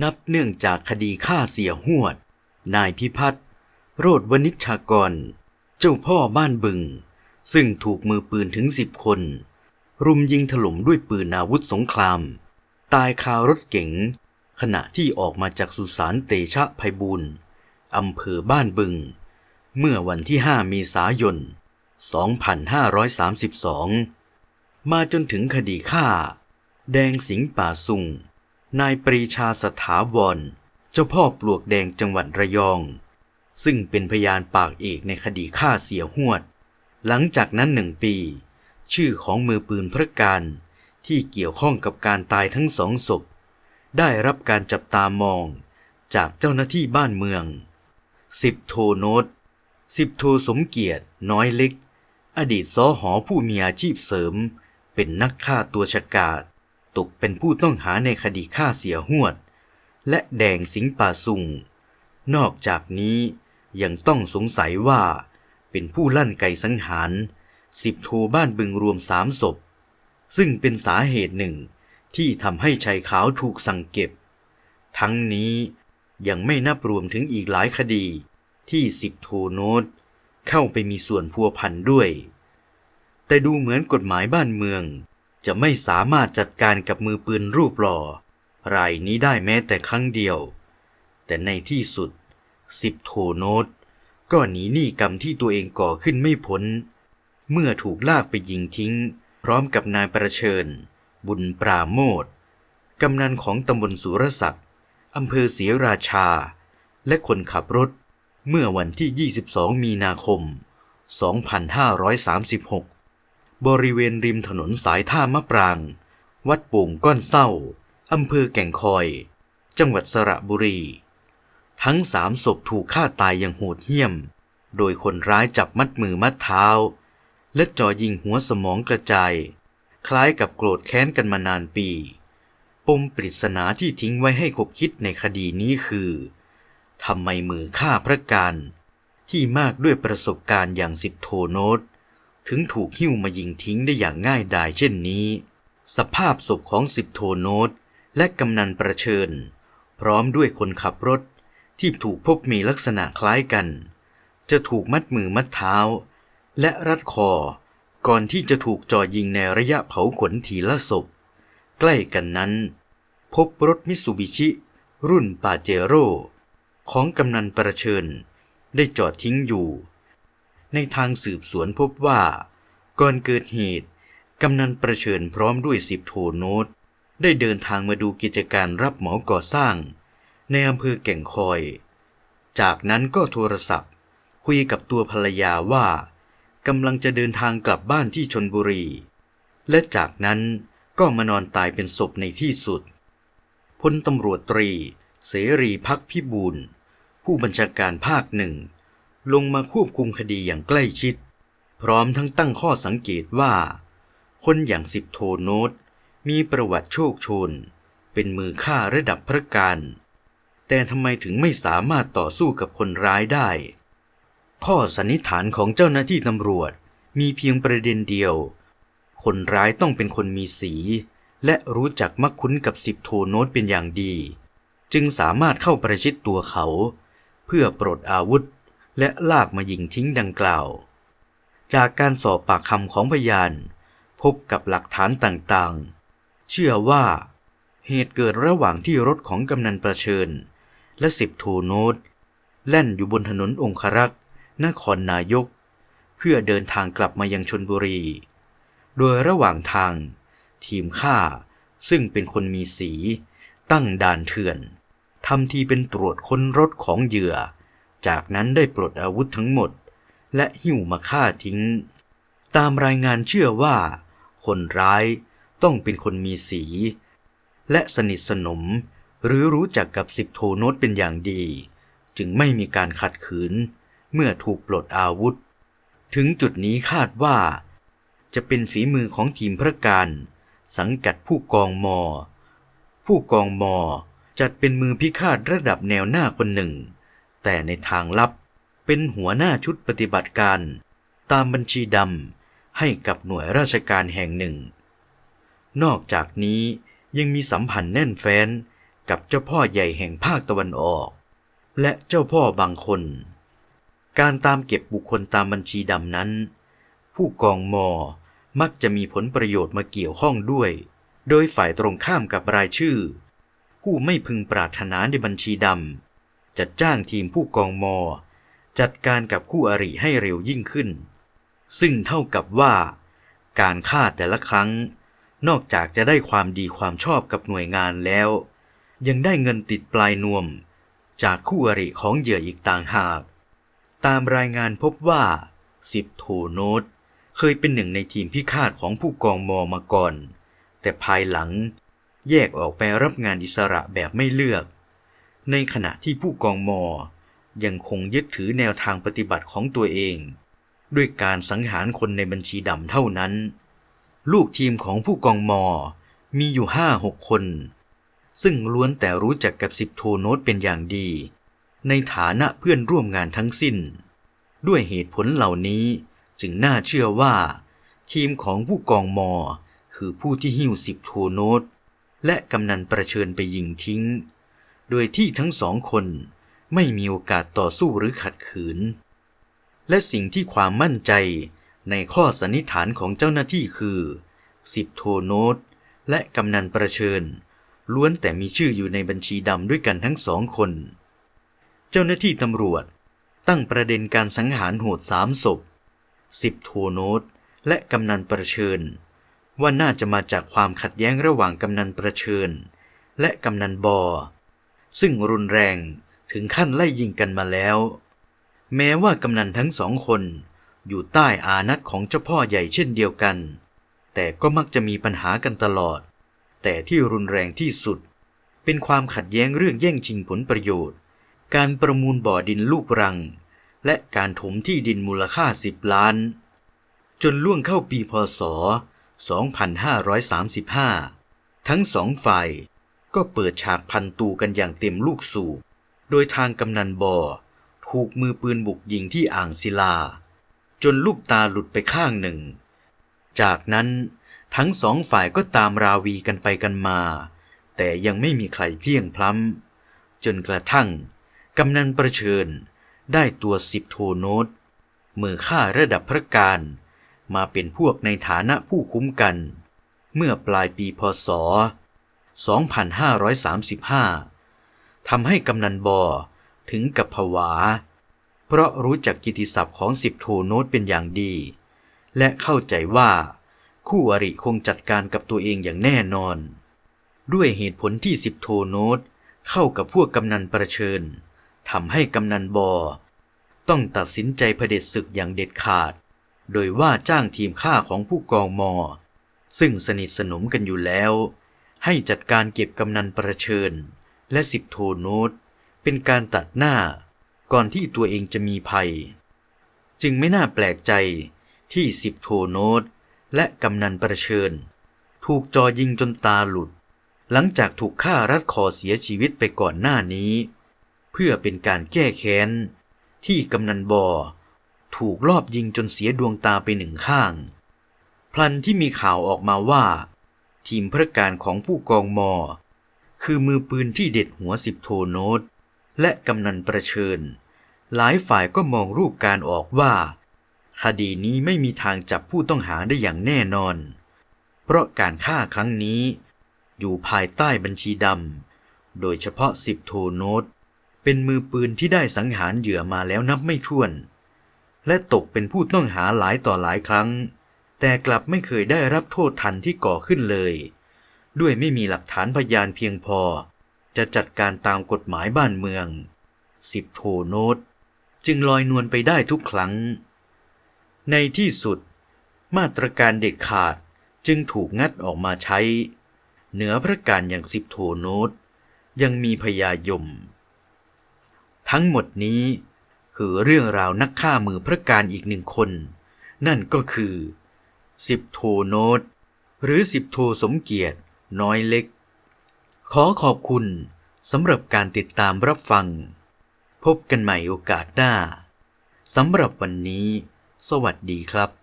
นับเนื่องจากคดีฆ่าเสียหวด นายพิพัฒน์โรดวณิชากร เจ้าพ่อบ้านบึง ซึ่งถูกมือปืนถึงสิบคน รุมยิงถล่มด้วยปืนอาวุธสงคราม ตายคารถเก๋ง ขณะที่ออกมาจากสุสานเตชะภัยบูรณ์อำเภอบ้านบึง เมื่อวันที่ 5 เมษายน 2532 มาจนถึงคดีฆ่า แดงสิงห์ป่าสุง นายปรีชาสถาวร เจ้าพ่อปลวกแดงจังหวัดระยอง ซึ่งเป็นพยานปากเอกในคดีฆ่าเสียหวด หลังจากนั้นหนึ่งปี ชื่อของมือปืนพระการที่เกี่ยวข้องกับการตายทั้งสองศพ ได้รับการจับตามองจากเจ้าหน้าที่บ้านเมือง สิบโทโนตสิบโทสมเกียรติน้อยเล็ก อดีตสอหอผู้มีอาชีพเสริม เป็นนักฆ่าตัวฉกาจ ตกเป็นผู้ต้องหาในคดีฆ่าเสียหวด และแดงสิงป่าสุง นอกจากนี้ยังต้องสงสัยว่าเป็นผู้ลั่นไกสังหารสิบโทบ้านบึงรวมสามศพ ซึ่งเป็นสาเหตุหนึ่งที่ทำให้ชายขาวถูกสั่งเก็บ ทั้งนี้ยังไม่นับรวมถึงอีกหลายคดีที่สิบโทโนตเข้าไปมีส่วนพัวพันด้วย แต่ดูเหมือนกฎหมายบ้านเมือง จะไม่สามารถจัดการกับมือปืนรูปหล่อ รายนี้ได้แม้แต่ครั้งเดียว แต่ในที่สุดสิบโทโนตก็หนีหนี้กรรมที่ตัวเองก่อขึ้นไม่พ้น เมื่อถูกลากไปยิงทิ้ง พร้อมกับนายประเชิญ บุญปราโมทกำนันของตำบลสุรศักดิ์อำเภอศรีราชา และคนขับรถ เมื่อวันที่ 22 มีนาคม 2536 บริเวณริมถนนสายท่ามะปราง วัดโป่งก้อนเศร้า อำเภอแก่งคอย จังหวัดสระบุรี ทั้งสามศพถูกฆ่าตายอย่างโหดเหี้ยม โดยคนร้ายจับมัดมือมัดเท้า และจ่อยิงหัวสมองกระจาย คล้ายกับโกรธแค้นกันมานานปี ปมปริศนาที่ทิ้งไว้ให้ขบคิดในคดีนี้คือทำไมมือฆ่าพระการ ที่มากด้วยประสบการณ์อย่างสิบโทโนต ถึงถูกหิ้วมายิงทิ้งได้อย่างง่ายดายเช่นนี้ สภาพศพของสิบโทโนตและกำนันประเชิญ พร้อมด้วยคนขับรถที่ถูกพบมีลักษณะคล้ายกัน จะถูกมัดมือมัดเท้า และรัดคอ ก่อนที่จะถูกจ่อยิงในระยะเผาขนทีละศพ ใกล้กันนั้น พบรถมิตซูบิชิ รุ่นปาเจโร่ของกำนันประเชิญ ได้จอดทิ้งอยู่ ในทางสืบสวนพบว่า ก่อนเกิดเหตุ กำนันประเชิญพร้อมด้วยสิบโทโนตได้เดินทางมาดูกิจการรับเหมาก่อสร้าง ในอำเภอแก่งคอย จากนั้นก็โทรศัพท์ คุยกับตัวภรรยาว่ากำลังจะเดินทางกลับบ้านที่ชนบุรี และจากนั้นก็มานอนตายเป็นศพในที่สุดพลตำรวจตรี เสรีพักพิบูลผู้บัญชาการภาคหนึ่ง ลงมาควบคุมคดีอย่างใกล้ชิด พร้อมทั้งตั้งข้อสังเกตว่า คนอย่างสิบโทโนตมีประวัติโชคชน เป็นมือฆ่าระดับพระการแต่ทำไมถึงไม่สามารถต่อสู้กับคนร้ายได้ ข้อสันนิษฐานของเจ้าหน้าที่ตำรวจมีเพียงประเด็นเดียว คนร้ายต้องเป็นคนมีสี และรู้จักมักคุ้นกับสิบโทโนตเป็นอย่างดี จึงสามารถเข้าประชิดตัวเขา เพื่อปลดอาวุธ และลากมายิงทิ้งดังกล่าว จากการสอบปากคำของพยาน พบกับหลักฐานต่างๆ เชื่อว่า เหตุเกิดระหว่างที่รถของกำนันประเชิญ และสิบโทโนตแล่นอยู่บนถนนองครักษ์นครนายก เพื่อเดินทางกลับมายังชนบุรี โดยระหว่างทาง ทีมฆ่าซึ่งเป็นคนมีสี ตั้งด่านเถื่อนทำทีเป็นตรวจค้นรถของเหยื่อ จากนั้นได้ปลดอาวุธทั้งหมด และหิ้วมาฆ่าทิ้ง ตามรายงานเชื่อว่า คนร้ายต้องเป็นคนมีสี และสนิทสนม หรือรู้จักกับสิบโทโนตเป็นอย่างดี จึงไม่มีการขัดขืน เมื่อถูกปลดอาวุธ ถึงจุดนี้คาดว่า จะเป็นฝีมือของทีมพระการ สังกัดผู้กองมอ ผู้กองมอจัดเป็นมือพิฆาตระดับแนวหน้าคนหนึ่ง แต่ในทางลับเป็นหัวหน้าชุดปฏิบัติการ ตามบัญชีดำให้กับหน่วยราชการแห่งหนึ่ง นอกจากนี้ยังมีสัมพันธ์แน่นแฟ้นกับเจ้าพ่อใหญ่แห่งภาคตะวันออก และเจ้าพ่อบางคน การตามเก็บบุคคลตามบัญชีดำนั้น ผู้กองมอมักจะมีผลประโยชน์มาเกี่ยวข้องด้วย โดยฝ่ายตรงข้ามกับรายชื่อ ผู้ไม่พึงปรารถนาในบัญชีดำ จัดจ้างทีมผู้กองมอ จัดการกับคู่อริให้เร็วยิ่งขึ้น ซึ่งเท่ากับว่า การฆ่าแต่ละครั้ง นอกจากจะได้ความดีความชอบกับหน่วยงานแล้ว ยังได้เงินติดปลายนวม จากคู่อริของเหยื่ออีกต่างหาก ตามรายงานพบว่าสิบโทโนตเคยเป็นหนึ่งในทีมพิฆาตของผู้กองมอมาก่อน แต่ภายหลังแยกออกไปรับงานอิสระแบบไม่เลือก ในขณะที่ผู้กองมอ ยังคงยึดถือแนวทางปฏิบัติของตัวเอง ด้วยการสังหารคนในบัญชีดำเท่านั้น ลูกทีมของผู้กองมอ มีอยู่ห้าหกคน ซึ่งล้วนแต่รู้จักกับสิบโทโนตเป็นอย่างดี ในฐานะเพื่อนร่วมงานทั้งสิ้น ด้วยเหตุผลเหล่านี้จึงน่าเชื่อว่า ทีมของผู้กองมอ คือผู้ที่หิ้วสิบโทโนตและกำนันประเชิญไปยิงทิ้ง โดยที่ทั้งสองคนไม่มีโอกาสต่อสู้หรือขัดขืน และสิ่งที่ความมั่นใจในข้อสันนิษฐานของเจ้าหน้าที่คือสิบโทโนตและกำนันประเชิญ ล้วนแต่มีชื่ออยู่ในบัญชีดำด้วยกันทั้งสองคน เจ้าหน้าที่ตำรวจตั้งประเด็นการสังหารโหดสามศพสิบโทโนตและกำนันประเชิญ ว่าน่าจะมาจากความขัดแย้งระหว่างกำนันประเชิญ และกำนันบอ ซึ่งรุนแรงถึงขั้นไล่ยิงกันมาแล้ว แม้ว่ากำนันทั้งสองคนอยู่ใต้อานัตของเจ้าพ่อใหญ่เช่นเดียวกัน แต่ก็มักจะมีปัญหากันตลอด แต่ที่รุนแรงที่สุด เป็นความขัดแย้งเรื่องแย่งชิงผลประโยชน์ การประมูลบ่อดินลูกรัง และการถมที่ดินมูลค่า10ล้าน จนล่วงเข้าปีพศ 2535 ทั้งสองฝ่าย ก็เปิดฉากพันตูกันอย่างเต็มลูกสูบ โดยทางกำนันบอ ถูกมือปืนบุกยิงที่อ่างศิลา จนลูกตาหลุดไปข้างหนึ่ง จากนั้นทั้งสองฝ่ายก็ตามราวีกันไปกันมา แต่ยังไม่มีใครเพียงพล้ำ จนกระทั่งกำนันประเชิญได้ตัวสิบโทโนตมือฆ่าระดับพระการ มาเป็นพวกในฐานะผู้คุ้มกัน เมื่อปลายปีพศ 2535 ทำให้กำนันบอถึงกับผวา เพราะรู้จักกิติศัพท์ของสิบโทโนตเป็นอย่างดี และเข้าใจว่า คู่อริคงจัดการกับตัวเองอย่างแน่นอน ด้วยเหตุผลที่สิบโทโนตเข้ากับพวกกำนันประเชิญทำให้กำนันบอต้องตัดสินใจเผด็จศึกอย่างเด็ดขาด โดยว่าจ้างทีมฆ่าของผู้กองมอ ซึ่งสนิทสนมกันอยู่แล้ว ให้จัดการเก็บกำนันประเชิญ และสิบโทโนตเป็นการตัดหน้าก่อนที่ตัวเองจะมีภัย จึงไม่น่าแปลกใจที่สิบโทโนตและกำนันประเชิญ ถูกจอยิงจนตาหลุด หลังจากถูกฆ่ารัดคอเสียชีวิตไปก่อนหน้านี้ เพื่อเป็นการแก้แค้น ที่กำนันบอถูกลอบยิงจนเสียดวงตาไปหนึ่งข้าง พลันที่มีข่าวออกมาว่า ทีมพระการของผู้กองมอ คือมือปืนที่เด็ดหัวสิบโทโนตและกำนันประเชิญ หลายฝ่ายก็มองรูปการออกว่า คดีนี้ไม่มีทางจับผู้ต้องหาได้อย่างแน่นอน เพราะการฆ่าครั้งนี้ อยู่ภายใต้บัญชีดำ โดยเฉพาะสิบโทโนตเป็นมือปืนที่ได้สังหารเหยื่อมาแล้วนับไม่ถ้วน และตกเป็นผู้ต้องหาหลายต่อหลายครั้ง แต่กลับไม่เคยได้รับโทษทันที่ก่อขึ้นเลย ด้วยไม่มีหลักฐานพยานเพียงพอ จะจัดการตามกฎหมายบ้านเมืองสิบโทโนตจึงลอยนวลไปได้ทุกครั้ง ในที่สุด มาตรการเด็ดขาดจึงถูกงัดออกมาใช้ เหนือพระการอย่างสิบโทโนตยังมีพยายม ทั้งหมดนี้คือเรื่องราวนักฆ่ามือพระการอีกหนึ่งคน นั่นก็คือ สิบโทโนตหรือสิบโทสมเกียรติ น้อยเล็ก ขอขอบคุณสำหรับการติดตามรับฟัง พบกันใหม่โอกาสหน้าสำหรับวันนี้ สวัสดีครับ